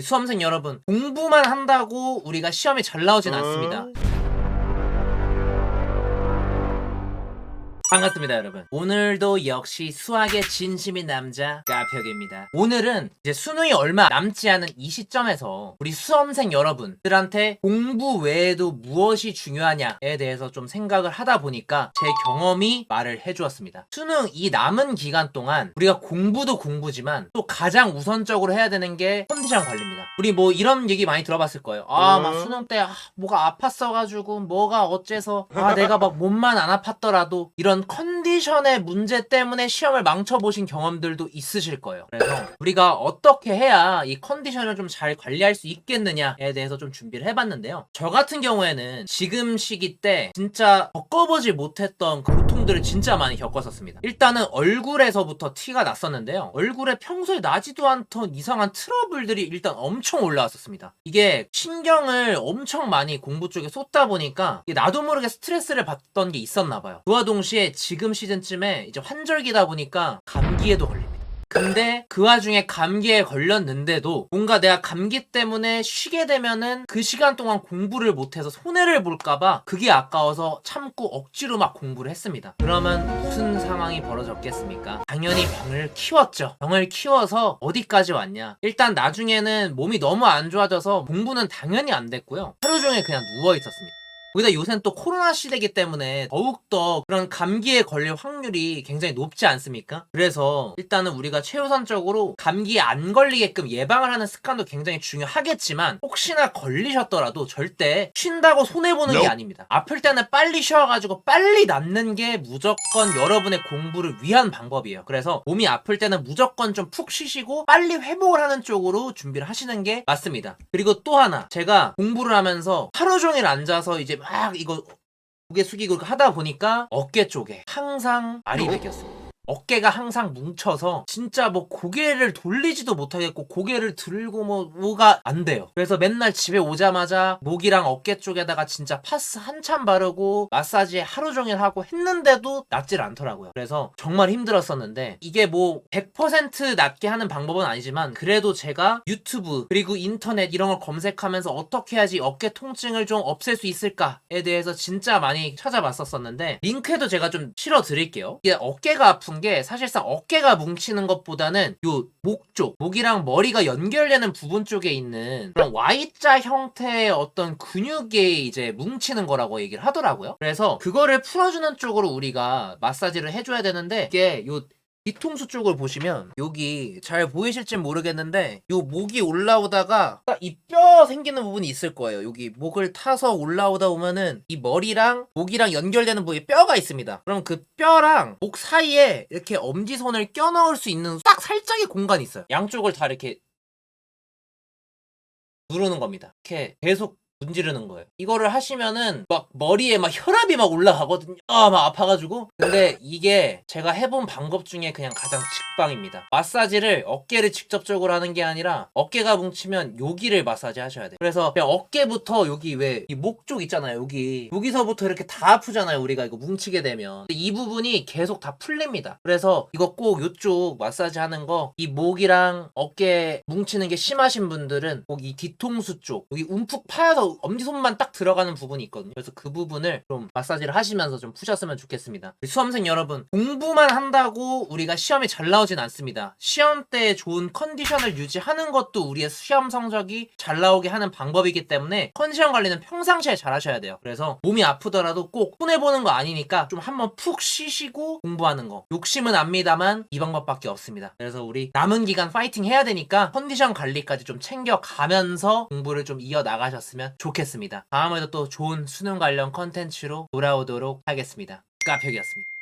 수험생 여러분, 공부만 한다고 우리가 시험이 잘 나오진 않습니다. 반갑습니다, 여러분. 오늘도 역시 수학의 진심인 남자 까벽입니다. 오늘은 이제 수능이 얼마 남지 않은 이 시점에서 우리 수험생 여러분들한테 공부 외에도 무엇이 중요하냐에 대해서 좀 생각을 하다 보니까 제 경험이 말을 해주었습니다. 수능 이 남은 기간 동안 우리가 공부도 공부지만 또 가장 우선적으로 해야 되는 게 컨디션 관리입니다. 우리 뭐 이런 얘기 많이 들어봤을 거예요. 아, 막 수능 때 아, 뭐가 아팠어가지고 뭐가 어째서 아 내가 막 몸만 안 아팠더라도 이런 컨디션의 문제 때문에 시험을 망쳐보신 경험들도 있으실 거예요. 그래서 우리가 어떻게 해야 이 컨디션을 좀 잘 관리할 수 있겠느냐에 대해서 좀 준비를 해봤는데요. 저 같은 경우에는 지금 시기 때 진짜 겪어보지 못했던 그 고통들을 진짜 많이 겪었었습니다. 일단은 얼굴에서부터 티가 났었는데요. 얼굴에 평소에 나지도 않던 이상한 트러블들이 일단 엄청 올라왔었습니다. 이게 신경을 엄청 많이 공부 쪽에 쏟다 보니까 나도 모르게 스트레스를 받던 게 있었나 봐요. 그와 동시에 지금 시즌쯤에 이제 환절기다 보니까 감기에도 걸립니다. 근데 그 와중에 감기에 걸렸는데도 뭔가 내가 감기 때문에 쉬게 되면은 그 시간 동안 공부를 못해서 손해를 볼까봐 그게 아까워서 참고 억지로 막 공부를 했습니다. 그러면 무슨 상황이 벌어졌겠습니까? 당연히 병을 키웠죠. 병을 키워서 어디까지 왔냐? 일단 나중에는 몸이 너무 안 좋아져서 공부는 당연히 안 됐고요. 하루 종일 그냥 누워 있었습니다. 거기다 요새는 또 코로나 시대이기 때문에 더욱더 그런 감기에 걸릴 확률이 굉장히 높지 않습니까? 그래서 일단은 우리가 최우선적으로 감기에 안 걸리게끔 예방을 하는 습관도 굉장히 중요하겠지만 혹시나 걸리셨더라도 절대 쉰다고 손해보는 게 아닙니다. 아플 때는 빨리 쉬어가지고 빨리 낫는 게 무조건 여러분의 공부를 위한 방법이에요. 그래서 몸이 아플 때는 무조건 좀 푹 쉬시고 빨리 회복을 하는 쪽으로 준비를 하시는 게 맞습니다. 그리고 또 하나 제가 공부를 하면서 하루 종일 앉아서 이제 막 이거 고개 숙이고 하다 보니까 어깨 쪽에 항상 알이 베겼어요. 어깨가 항상 뭉쳐서 진짜 뭐 고개를 돌리지도 못하겠고 고개를 들고 뭐 뭐가 안 돼요. 그래서 맨날 집에 오자마자 목이랑 어깨 쪽에다가 진짜 파스 한참 바르고 마사지 하루 종일 하고 했는데도 낫질 않더라고요. 그래서 정말 힘들었었는데 이게 뭐 100% 낫게 하는 방법은 아니지만 그래도 제가 유튜브 그리고 인터넷 이런 걸 검색하면서 어떻게 해야지 어깨 통증을 좀 없앨 수 있을까에 대해서 진짜 많이 찾아봤었었는데 링크에도 제가 좀 실어 드릴게요. 이게 어깨가 아픈 게 사실상 어깨가 뭉치는 것보다는 요 목 쪽, 목이랑 머리가 연결되는 부분 쪽에 있는 그런 Y자 형태의 어떤 근육이 이제 뭉치는 거라고 얘기를 하더라고요. 그래서 그거를 풀어주는 쪽으로 우리가 마사지를 해줘야 되는데 이게 요 뒤통수 쪽을 보시면 여기 잘 보이실진 모르겠는데 요 목이 올라오다가 딱 이 뼈 생기는 부분이 있을 거예요. 여기 목을 타서 올라오다 보면은 이 머리랑 목이랑 연결되는 부위에 뼈가 있습니다. 그럼 그 뼈랑 목 사이에 이렇게 엄지손을 껴 넣을 수 있는 딱 살짝의 공간이 있어요. 양쪽을 다 이렇게 누르는 겁니다. 이렇게 계속 문지르는 거예요. 이거를 하시면은 막 머리에 막 혈압이 막 올라가거든요. 아, 막 아파가지고. 근데 이게 제가 해본 방법 중에 그냥 가장 직방입니다. 마사지를 어깨를 직접적으로 하는 게 아니라 어깨가 뭉치면 여기를 마사지 하셔야 돼요. 그래서 그냥 어깨부터 여기 왜 이 목 쪽 있잖아요. 여기. 여기서부터 이렇게 다 아프잖아요. 우리가 이거 뭉치게 되면. 이 부분이 계속 다 풀립니다. 그래서 이거 꼭 이쪽 마사지 하는 거 이 목이랑 어깨 뭉치는 게 심하신 분들은 꼭 이 뒤통수 쪽 여기 움푹 파여서 엄지손만 딱 들어가는 부분이 있거든요. 그래서 그 부분을 좀 마사지를 하시면서 좀 푸셨으면 좋겠습니다. 수험생 여러분, 공부만 한다고 우리가 시험이 잘 나오진 않습니다. 시험 때 좋은 컨디션을 유지하는 것도 우리의 시험 성적이 잘 나오게 하는 방법이기 때문에 컨디션 관리는 평상시에 잘 하셔야 돼요. 그래서 몸이 아프더라도 꼭 손해보는 거 아니니까 좀 한번 푹 쉬시고 공부하는 거. 욕심은 압니다만 이 방법밖에 없습니다. 그래서 우리 남은 기간 파이팅 해야 되니까 컨디션 관리까지 좀 챙겨가면서 공부를 좀 이어나가 좋겠습니다. 다음에도 또 좋은 수능 관련 컨텐츠로 돌아오도록 하겠습니다. 까벽이었습니다.